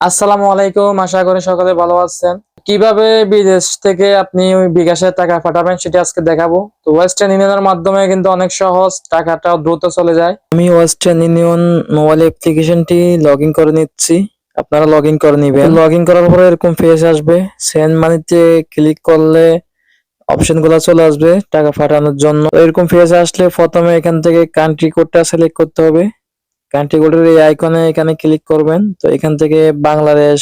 আসসালামু আলাইকুম, আশা করি সকলে ভালো আছেন। কীভাবে বিদেশ থেকে আপনি ওই বিকাশের টাকা পাঠাবেন সেটা আজকে দেখাবো। তো ওয়েস্টার্ন ইউনিয়নের মাধ্যমে কিন্তু অনেক সহজ, টাকাটা দ্রুত চলে যায়। আমি ওয়েস্টার্ন ইউনিয়ন মোবাইল অ্যাপ্লিকেশনটি লগ করে নিচ্ছি। আপনারা লগ করে নিবেন। লগ করার পরে এরকম পেজ আসবে। সেন্ড মানিতে ক্লিক করলে অপশনগুলো চলে আসবে টাকা পাঠানোর জন্য। এরকম পেজ আসলে প্রথমে এখান থেকে কান্ট্রি কোডটা সিলেক্ট করতে হবে। কান্ট্রি কোডের এই আইকনে এখানে ক্লিক করবেন। তো এখান থেকে বাংলাদেশ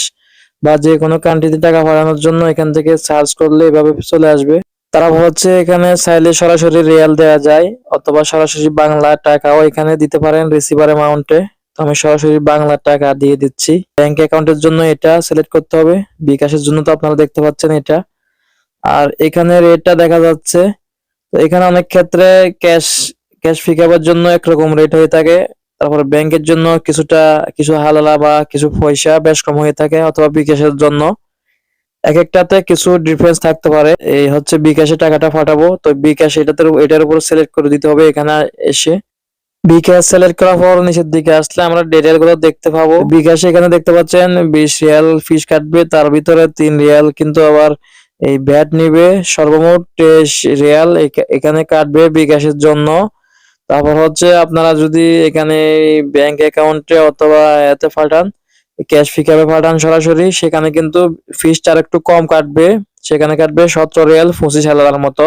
বা যে কোনো কান্ট্রিতে টাকা পাঠানোর জন্য এখান থেকে সার্চ করলে এভাবে চলে আসবে। তারা হচ্ছে এখানে চাইলে সরাসরি রিয়াল দেওয়া যায় অথবা সরাসরি বাংলা টাকাও এখানে দিতে পারেন রিসিভার অ্যামাউন্টে তো আমি সরাসরি বাংলা টাকা দিয়ে দিচ্ছি। ব্যাংক অ্যাকাউন্টের জন্য এটা সিলেক্ট করতে হবে। বিকাশের জন্য তো আপনারা দেখতে পাচ্ছেন এটা। আর এখানে রেটটা দেখা যাচ্ছে। তো এখানে অনেক ক্ষেত্রে ক্যাশ ক্যাশ পিকআপের জন্য একরকম রেট হয়ে থাকে। তারপরে ব্যাংকের জন্য কিছুটা, কিছু হালালা বা কিছু পয়সা বেশ কম হয়ে থাকে অথবা বিকাশের জন্য। এক একটাতে কিছু ডিফারেন্স থাকতে পারে। এই হচ্ছে বিকাশে টাকাটা পাঠাবো তো বিকাশ এটাতে এটার উপর সিলেক্ট করে দিতে হবে এখানে এসে। বিকাশ সিলেক্ট করার পর নিচের দিকে আসলে আমরা ডিটেলগুলো দেখতে পাবো। বিকাশে এখানে দেখতে পাচ্ছেন, বিশ রিয়াল ফিস কাটবে, তার ভিতরে তিন রিয়াল কিন্তু আবার এই ব্যাট নিবে। সর্বমোট তেইশ রিয়াল এখানে কাটবে বিকাশের জন্য। তারপর হচ্ছে আপনারা যদি এখানে ব্যাংক অ্যাকাউন্টে অথবা এতে পাঠান ক্যাশ পিকআপে পাঠান সরাসরি, সেখানে কিন্তু ফিসটা একটু কম কাটবে। সেখানে কাটবে সতেরো রিয়াল পঁচিশ হাজার মতো।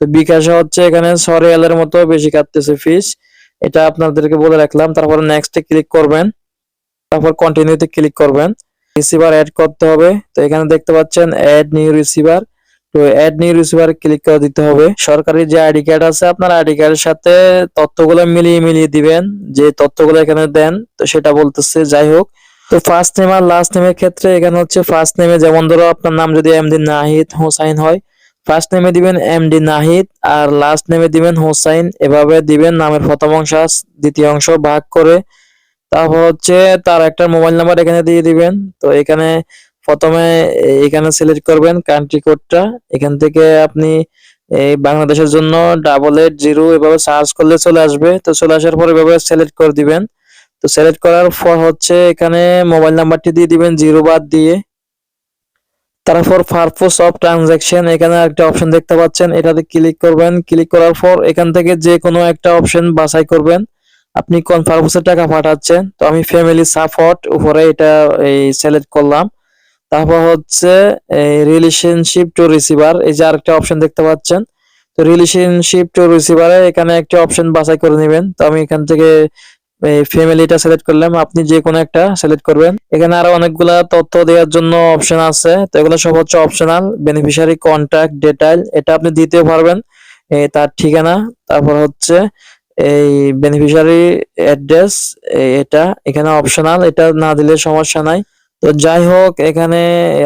তো বিকাশে হচ্ছে এখানে ছ রিয়ালের মতো বেশি কাটতেছে ফিস এটা আপনাদেরকে বলে রাখলাম। তারপর নেক্সটে ক্লিক করবেন। তারপর কন্টিনিউতে ক্লিক করবেন। রিসিভার অ্যাড করতে হবে। তো এখানে দেখতে পাচ্ছেন অ্যাড নিউ রিসিভার তো অ্যাড নিউ রিসিভার ক্লিক করে দিতে হবে। সরকারি যে আইডি কার্ড আছে আপনার আইডি কার্ডের সাথে তথ্যগুলো মিলিয়ে মিলিয়ে দিবেন। যে তথ্যগুলো এখানে দেন তো সেটা বলতেছে যাই হোক। তো ফার্স্ট নেম আর লাস্ট নেমের ক্ষেত্রে এখানে হচ্ছে ফার্স্ট নেমে যেমন ধরো আপনার নাম যদি এমডি নাহিদ হোসাইন হয় ফার্স্ট নেমে দিবেন এমডি নাহিদ আর লাস্ট নেমে দিবেন হোসাইন। এভাবে দিবেন নামের প্রথম অংশ দ্বিতীয় অংশ ভাগ করে। তারপর হচ্ছে তার একটা মোবাইল নাম্বার এখানে দিয়ে দিবেন। তো এখানে প্রথমে এখানে সিলেক্ট করবেন কান্ট্রি কোডটা এখান থেকে আপনি এই বাংলাদেশের জন্য ডাবল এইট জিরো এভাবে সার্চ করলে চলে আসবে। তো চলে আসার পর এভাবে সিলেক্ট করে দিবেন। তো সিলেক্ট করার পর হচ্ছে এখানে মোবাইল নাম্বারটি দিয়ে দিবেন জিরো বাদ দিয়ে। তারপর পারপোজ অফ ট্রানজাকশন এখানে একটা অপশন দেখতে পাচ্ছেন। এটাতে ক্লিক করবেন। ক্লিক করার পর এখান থেকে যে কোনো একটা অপশন বাছাই করবেন। আপনি কোন পারপোজে টাকা পাঠাচ্ছেন। তো আমি ফ্যামিলি সাপোর্ট উপরে এটা, এই সিলেক্ট করলাম। তারপর হচ্ছে এই রিলেশনশিপ টু রিসিভার এই যে আরেকটা অপশন দেখতে পাচ্ছেন। তো রিলেশনশিপ টু রিসিভারে এখানে একটা অপশন বাছাই করে নেবেন। তো আমি এখান থেকে ফ্যামিলিটা সিলেক্ট করলাম। আপনি যে কোনো একটা সিলেক্ট করবেন। এখানে আরও অনেকগুলা তথ্য দেওয়ার জন্য অপশন আছে। তো এগুলো সব হচ্ছে অপশনাল বেনিফিশিয়ারি কন্ট্যাক্ট ডিটেইল এটা আপনি দিতে পারবেন। তার ঠিকানা, তারপর হচ্ছে এই বেনিফিশিয়ারি অ্যাড্রেস এটা এখানে অপশনাল এটা না দিলে সমস্যা নাই। তো যাই হোক, এখানে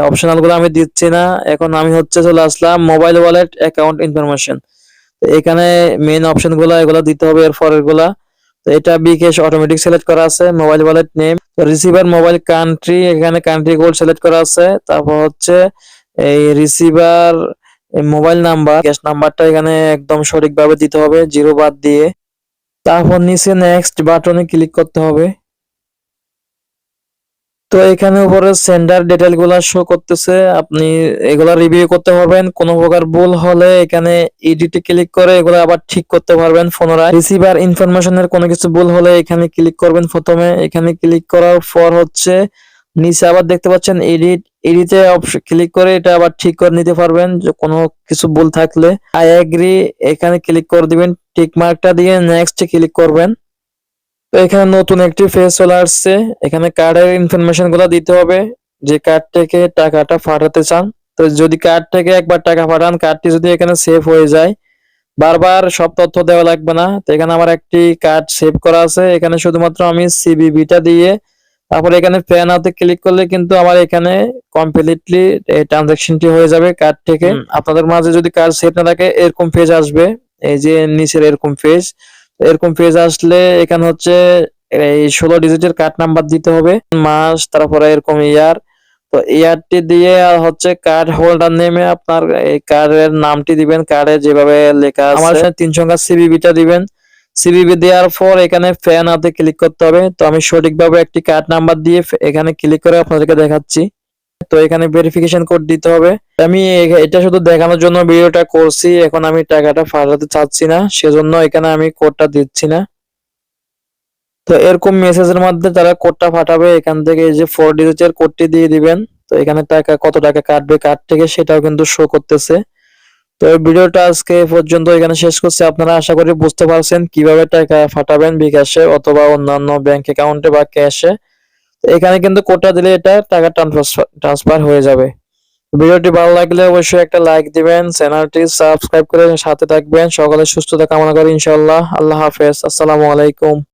অপশনালগুলো আমি দিচ্ছি না। এখন আমি হচ্ছে চলে আসলাম মোবাইল ওয়ালেট অ্যাকাউন্ট ইনফরমেশন এখানে মেইন অপশনগুলো, এগুলো দিতে হবে এর পরেরগুলা। তো এটা বিকেশ অটোমেটিক সিলেক্ট করা আছে mobile wallet name receiver mobile country এখানে কান্ট্রি কোড সিলেক্ট করা আছে। তারপর হচ্ছে এই রিসিভার মোবাইল নাম্বার ক্যাশ নাম্বারটা এখানে একদম সঠিকভাবে দিতে হবে জিরো বাদ দিয়ে। তারপর নিচে নেক্সট বাটনে ক্লিক করতে হবে। তো এখানে উপরে সেন্ডার ডিটেলগুলা শো করতেছে। আপনি এগুলা রিভিউ করতে পারবেন। কোনো প্রকার ভুল হলে এখানে এডিটে ক্লিক করে এগুলো আবার ঠিক করতে পারবেন পুনরায়। রিসিভার ইনফরমেশনের কোনো কিছু ভুল হলে এখানে ক্লিক করবেন প্রথমে। এখানে ক্লিক করার পর হচ্ছে নিচে আবার দেখতে পাচ্ছেন এডিট এডিটে ক্লিক করে এটা আবার ঠিক করে নিতে পারবেন যে কোনো কিছু ভুল থাকলে। আই এগ্রি এখানে ক্লিক করে দিবেন। টিক মার্কটা দিয়ে নেক্সট ক্লিক করবেন। তো এখানে নতুন একটি ফেজ চলে আসছে। এখানে কার্ডের ইনফরমেশনগুলো দিতে হবে যে কার্ড থেকে টাকাটা পাঠাতে চান। তো যদি কার্ড থেকে একবার টাকা পাঠান কার্ডটি যদি এখানে সেভ হয়ে যায় বারবার সব তথ্য দেওয়া লাগবে না। তো এখানে আমার একটি কার্ড সেভ করা আছে। এখানে শুধুমাত্র আমি সিবিবিটা দিয়ে তারপর এখানে প্যান হাতে ক্লিক করলে কিন্তু আমার এখানে কমপ্লিটলি এই ট্রানজাকশনটি হয়ে যাবে কার্ড থেকে। আপনাদের মাঝে যদি কার্ড সেভ না থাকে এরকম পেজ আসবে। এই যে নিচের এরকম পেজ এরকম পেজ আসলে এখানে হচ্ছে এই ষোলো ডিজিটের কার্ড নাম্বার দিতে হবে, মাস, তারপরে এরকম ইয়ার তো ইয়ারটি দিয়ে আর হচ্ছে কার্ড হোল্ডার নেমে আপনার এই কার্ডের নামটি দিবেন কার্ডে যেভাবে লেখা আমার তিন সংখ্যা সিবিবিটা দিবেন। সিবিবি দেওয়ার পর এখানে ফ্যান হাতে ক্লিক করতে হবে। তো আমি সঠিকভাবে একটি কার্ড নাম্বার দিয়ে এখানে ক্লিক করে আপনাদেরকে দেখাচ্ছি। তো এখানে ভেরিফিকেশন কোড দিতে হবে। আমি এটা শুধু দেখানোর জন্য ভিডিওটা করছি, এখন আমি টাকাটা পাঠাতে চাচ্ছি না, সেজন্য এখানে আমি কোডটা দিচ্ছি না। তো এরকম মেসেজের মধ্যে তারা কোডটা পাঠাবে এখান থেকে এই যে ফোর ডিজিটের কোডটি দিয়ে দিবেন। তো এখানে টাকা, কত টাকা কাটবে কার্ড থেকে সেটাও কিন্তু শো করতেছে। তো এই ভিডিওটা আজকে পর্যন্ত এখানে শেষ করছি। আপনারা আশা করি বুঝতে পারছেন কীভাবে টাকা পাঠাবেন বিকাশে অথবা অন্যান্য ব্যাংক অ্যাকাউন্টে বা ক্যাশে এখানে কিন্তু কোটা দিলে এটা টাকা ট্রান্সফার হয়ে যাবে। ভিডিওটি ভালো লাগলে অবশ্যই একটা লাইক দিবেন চ্যানেলটি সাবস্ক্রাইব করে সাথে থাকবেন। সকলে সুস্থতা কামনা করি ইনশাআল্লাহ। আল্লাহ হাফেজ। আসসালামু আলাইকুম।